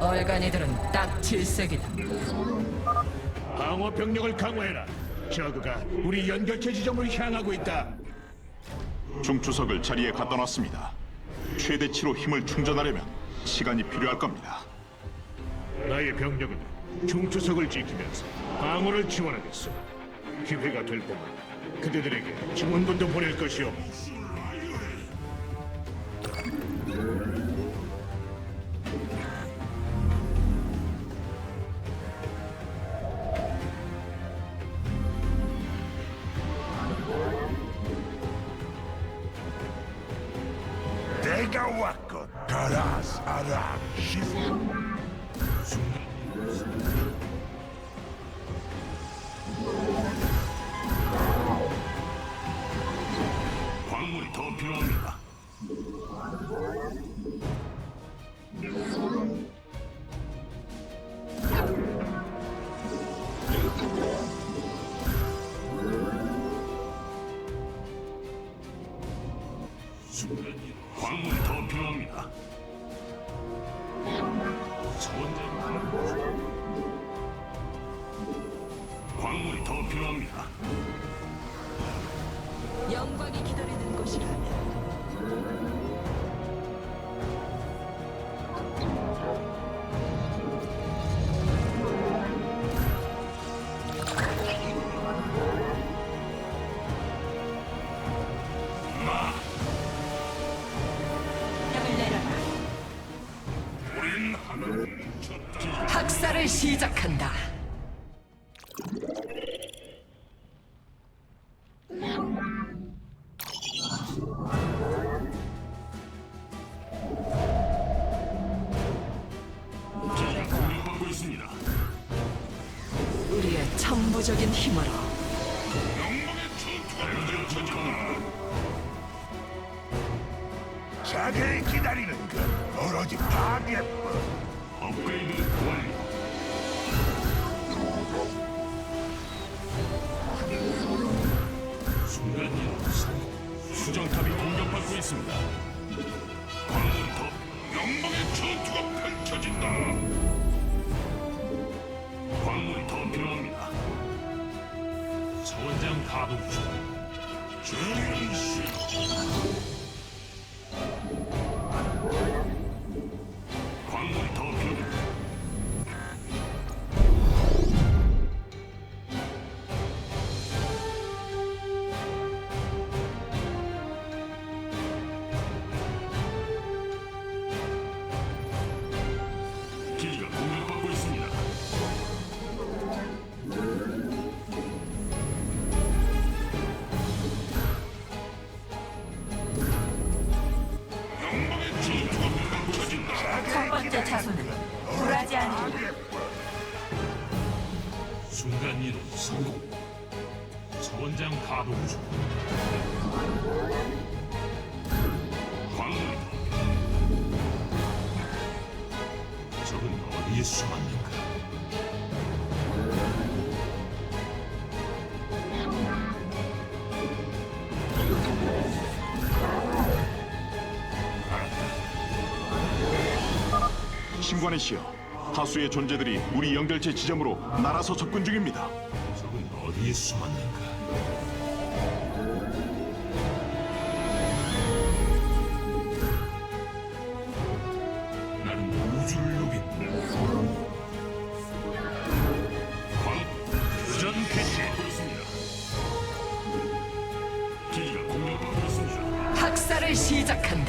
얼간이들은 딱 질색이다. 방어 병력을 강화해라. 저그가 우리 연결체 지점으로 향하고 있다. 중추석을 자리에 갖다 놨습니다. 최대치로 힘을 충전하려면 시간이 필요할 겁니다. 나의 병력은 중추석을 지키면서 방어를 지원하겠어. 기회가 될 때만 그대들에게 증원군도 보낼 것이오. 내가 왔군. 가라스 아람 시 광물이 더 필요합니다. 시작한다. 공격받고 있습니다. 우리의 천부적인 힘으로 영광의. 자세히 기다리는 것 오로지 파괴뿐. 업그레이드 완료. 수정탑이 공격받고 있습니다. 더 영광의 전투가 펼쳐진다. 광물이 더 필요합니다. 서원장 가동 중. 정신. 광물 신관의 시여, 다수의 존재들이 우리 연결체 지점으로 날아서 접근 중입니다. 적은 어디에 숨었는가? 나는 우주를 누빈다. 광 유전 개시하고 있습니다. 기지가 공격받고 있습니다. 학살을 시작한다.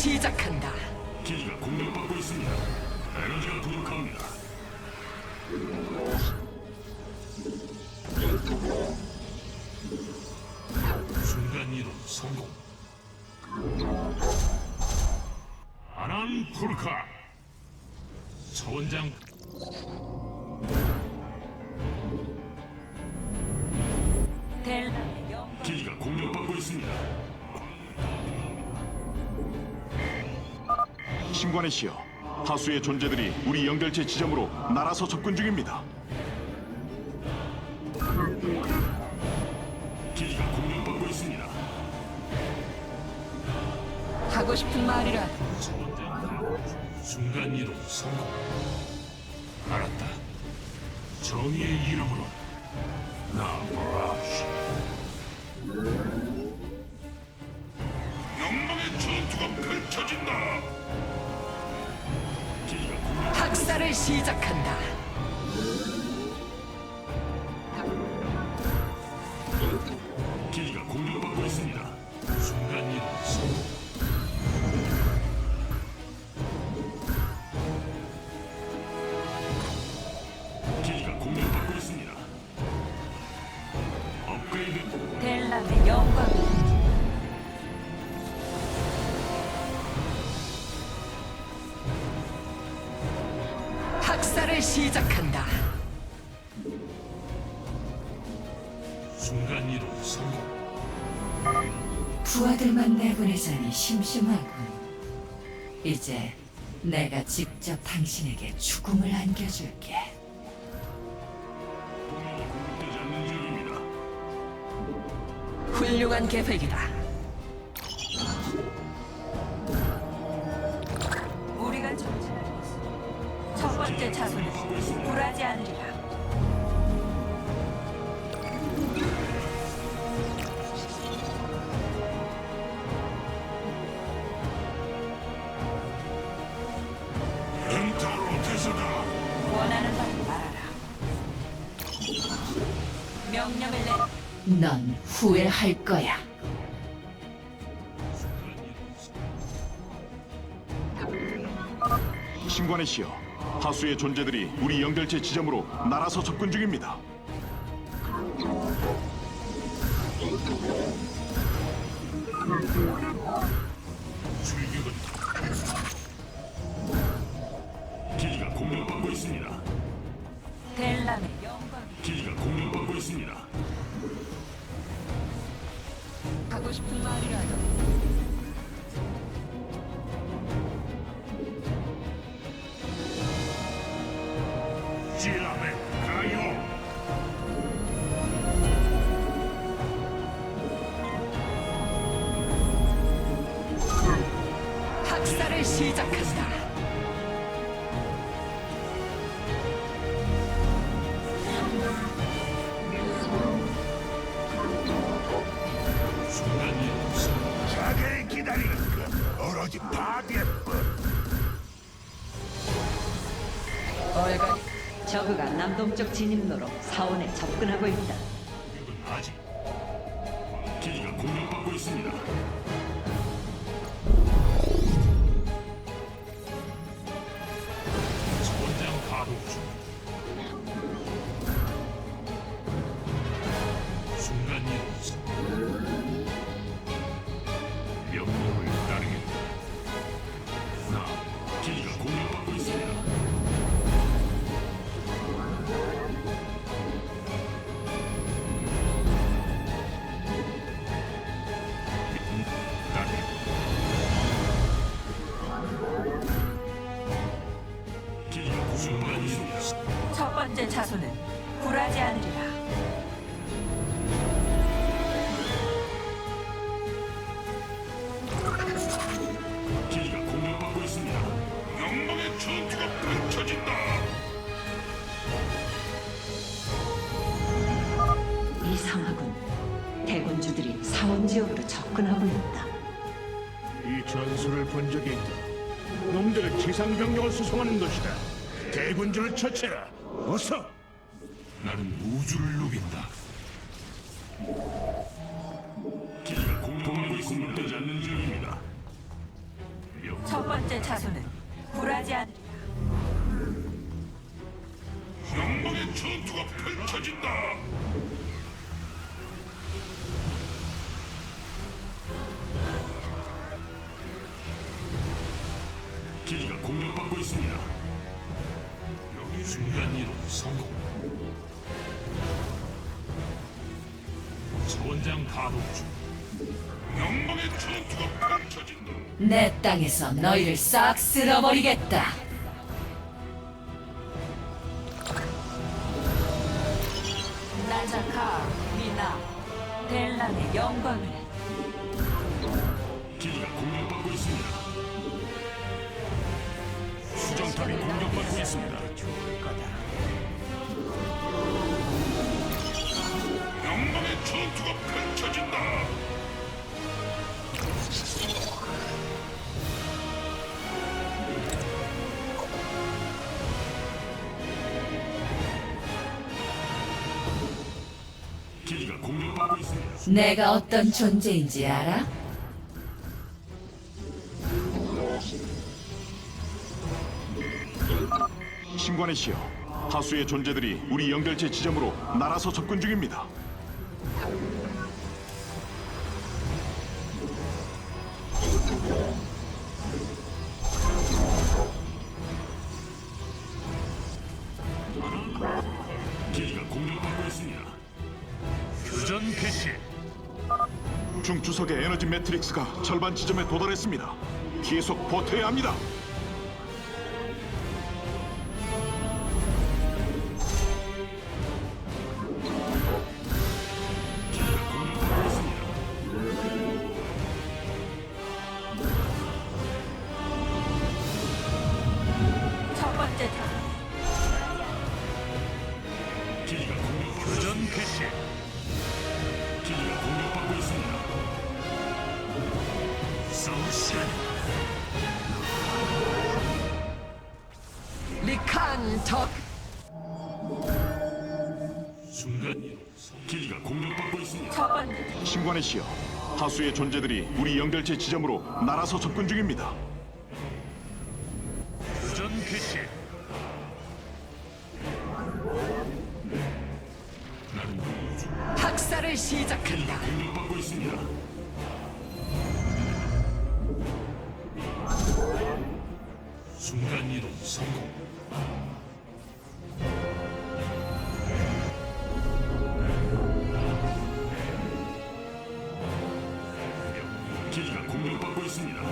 시작한다. 신관의 시여, 하수의 존재들이 우리 연결체 지점으로 날아서 접근 중입니다. 기지가 공격받고 있습니다. 하고 싶은 말이라도 순간 이동 성공. 알았다. 정의의 이름으로 나브 학살을 시작한다. 심심하군. 이제 내가 직접 당신에게 죽음을 안겨줄게. 훌륭한 계획이다. 우리가 정진하고 있어. 첫 번째 차소는 굴하지 않으리라. 할 거야. 신관의 시여, 하수의 존재들이 우리 연결체 지점으로 날아서 접근 중입니다. 기지가 공격받고 있습니다. 델람의 영광. 기지가 공격받고 있습니다. 싶은 말이라도. 얼간 저그가 남동쪽 진입로로 사원에 접근하고 있다. 아직 기지가 공격받고 있습니다. 첫 번째 차소는 굴하지 않으리라. 기지가 공격받고 있습니다. 영광의 전투가 펼쳐진다. 이상하군. 대군주들이 사원 지역으로 접근하고 있다. 이 전술을 본 적이 있다. 놈들은 지상 병력을 수송하는 것이다. 대군주를 처치해라. 어서. 나는 우주를 누빈다. 기지가 공격받고 있습니다. 되지 않는 지역입니다. 명첫 번째 차소는 굴하지 않으리라. 영광의 전투가 펼쳐진다. 영광의 전투가 펼쳐진다. 내 땅에서 너희를 싹 쓸어버리겠다. 나자카 미나 델랑의 영광을 기지가 공격받고 있습니다. 수정탑이 공격받고 있습니다. 영광의 전투가 펼쳐진다. 기지가 공격받고 있습니다. 내가 어떤 존재인지 알아? 신관의 시여, 다수의 존재들이 우리 연결체 지점으로 날아서 접근 중입니다. 중추석의 에너지 매트릭스가 절반 지점에 도달했습니다. 계속 버텨야 합니다. 적 순간. 기지가 공격받고 있습니다. 첫 번째 신관의 시여, 다수의 존재들이 우리 연결체 지점으로 날아서 접근 중입니다. 교전 개시. 나는 학살을 시작한다. 공격받고 있습니다. 순간 이동 성공. 기지가 공격받고 있습니다.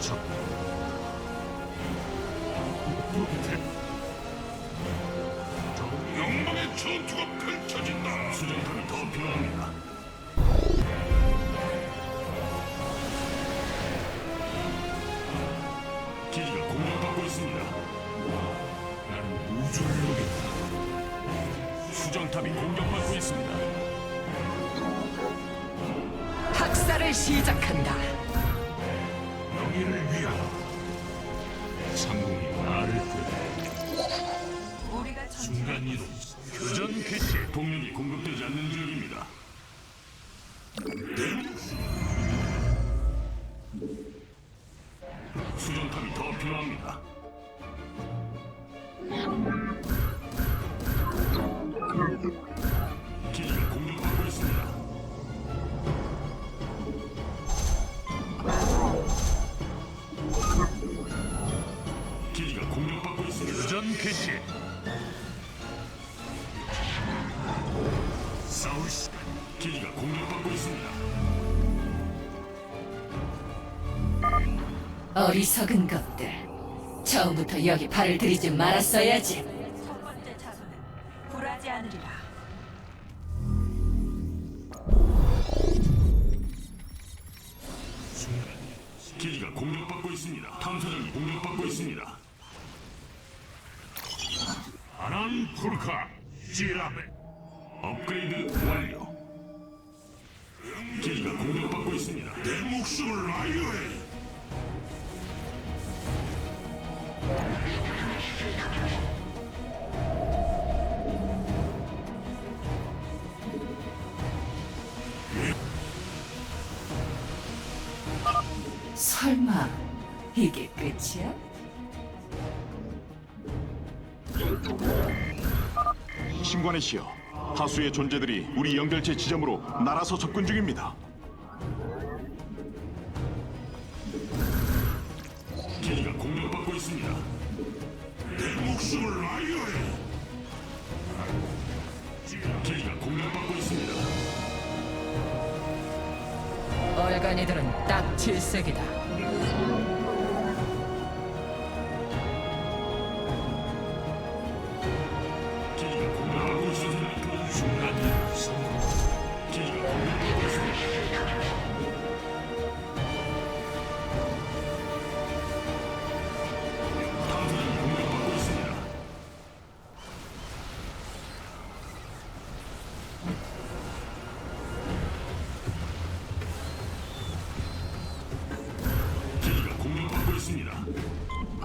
적. 영광의 전투가 펼쳐진다. 수정탑이 더 필요합니다. 공격받고 있습니다. 학살을 시작한다. 명예를 위하여 상공이 나를 부르 우리가 전 순간 이동 교전 개시 동력이 공급되지 않는 지역입니다. 수정탑이 더 필요합니다. 어리석은 것들. 처음부터 여기 발을 들이지 말았어야지. 첫 번째 자손은 굴하지 않으리라. 기지가 공격받고 있습니다. 탐사정이 공격받고 있습니다. 아난 푸르카 지라베 업그레이드 완료. 기지가 공격받고 있습니다. 내 목숨을 아유해. 설마 이게 끝이야? 신관의 시여, 다수의 존재들이 우리 연결체 지점으로 날아서 접근 중입니다. 있습니다. 내 목숨을 알려요. 저희가 공격받고 있습니다. 얼간이들은 딱 질색이다.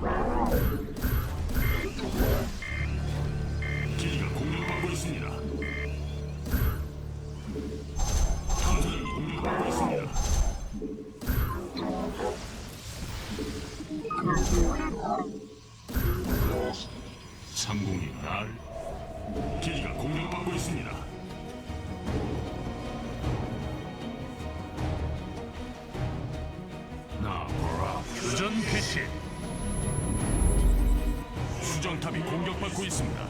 Wow. 공격받고 있습니다.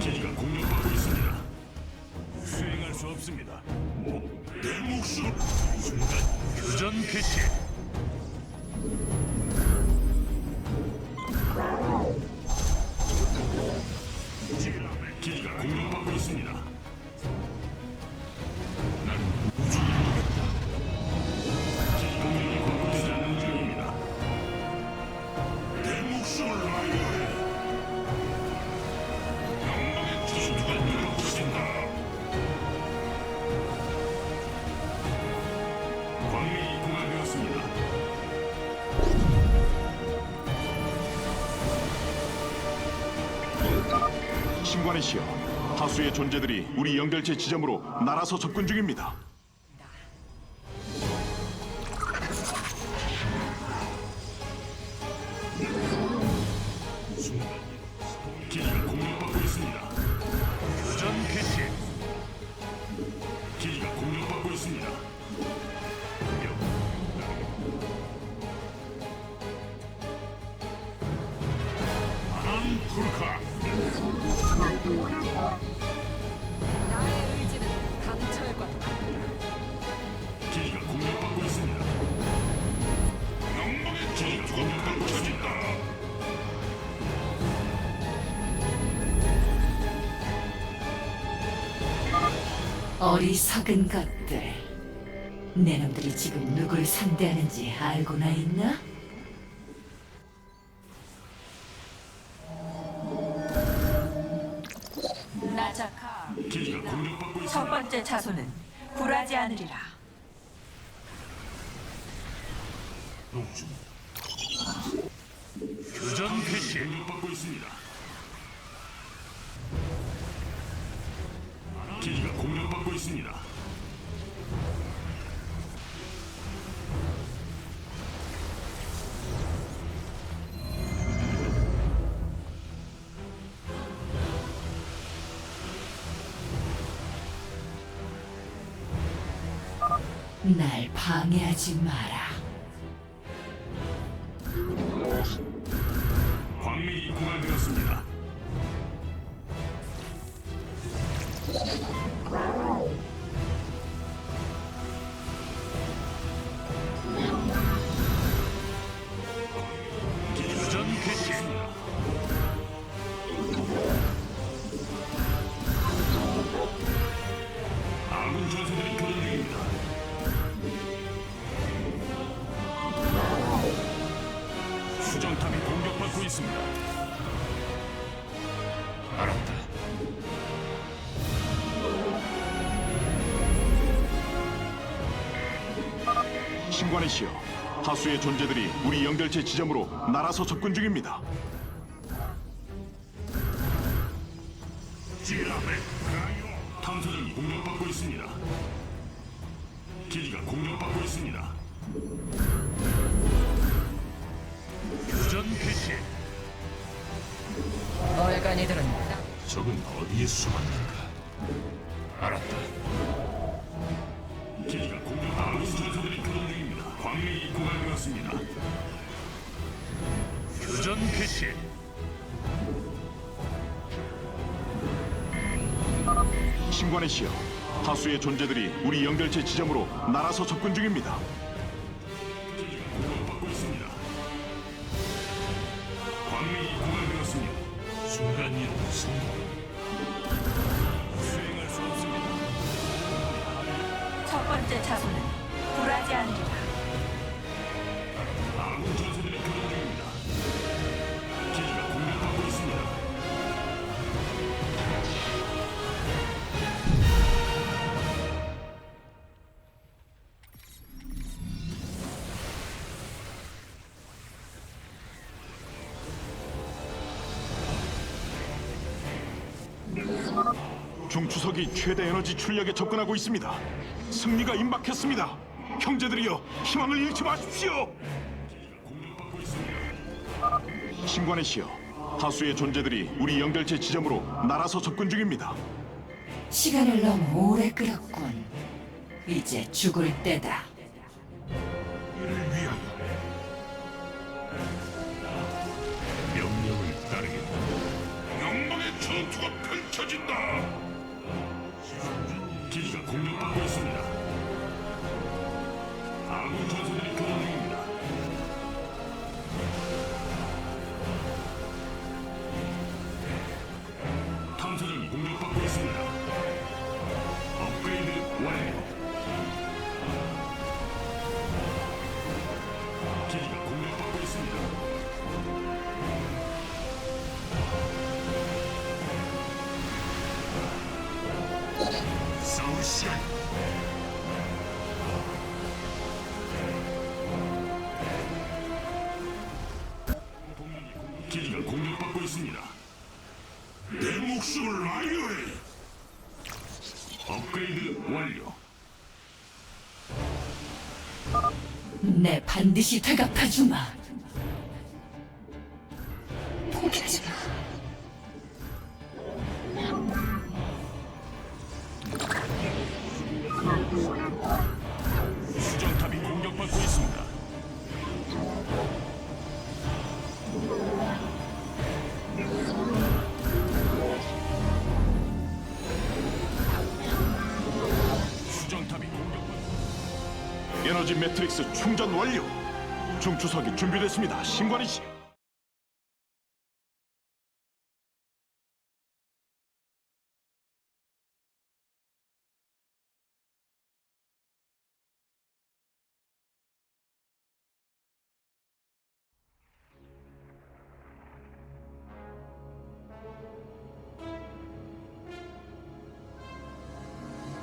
기지가 공격받고 있습니다. 수행할 수 없습니다. 내 목숨 순간 교전 개시. 시여, 하수의 존재들이 우리 연결체 지점으로 날아서 접근 중입니다. 어리석은 것들. 내 놈들이 지금 누굴 상대하는지 알고나 있나? 나자카. 기지가 공격받고 첫 있습니다. 번째 자손은 굴하지 않으리라. 교전 개시 공격받고 있습니다. 있습니다. 날 방해하지 마라. 신관이시여, 하수의 존재들이 우리 연결체 지점으로 날아서 접근 중입니다. 탐사정이 공격받고 있습니다. 기지가 공격받고 있습니다. 교전 개시 얼간이들은 딱 적은 어디에 숨었는가 알았다 기지가 공격받고 있습니다. 광맥이 고갈되었습니다. 교전 개시 신관의 시여, 하수의 존재들이 우리 연결체 지점으로 날아서 접근 중입니다. 중추석이 최대 에너지 출력에 접근하고 있습니다. 승리가 임박했습니다. 형제들이여, 희망을 잃지 마십시오. 신관의 시여, 하수의 존재들이 우리 연결체 지점으로 날아서 접근 중입니다. 시간을 너무 오래 끌었군. 이제 죽을 때다. 이를 위하여 명령을 따르겠다. 영광의 전투가 펼쳐진다. 기지가 공격받고 기지가 공격받고 있습니다. 내 목숨을 아유해. 업그레이드 완료. 내 반드시 되갚아주마. 수정탑이 공격받고 있습니다. 수정탑이 공격받고 에너지 매트릭스 충전 완료. 중추석이 준비됐습니다. 신관이 씨.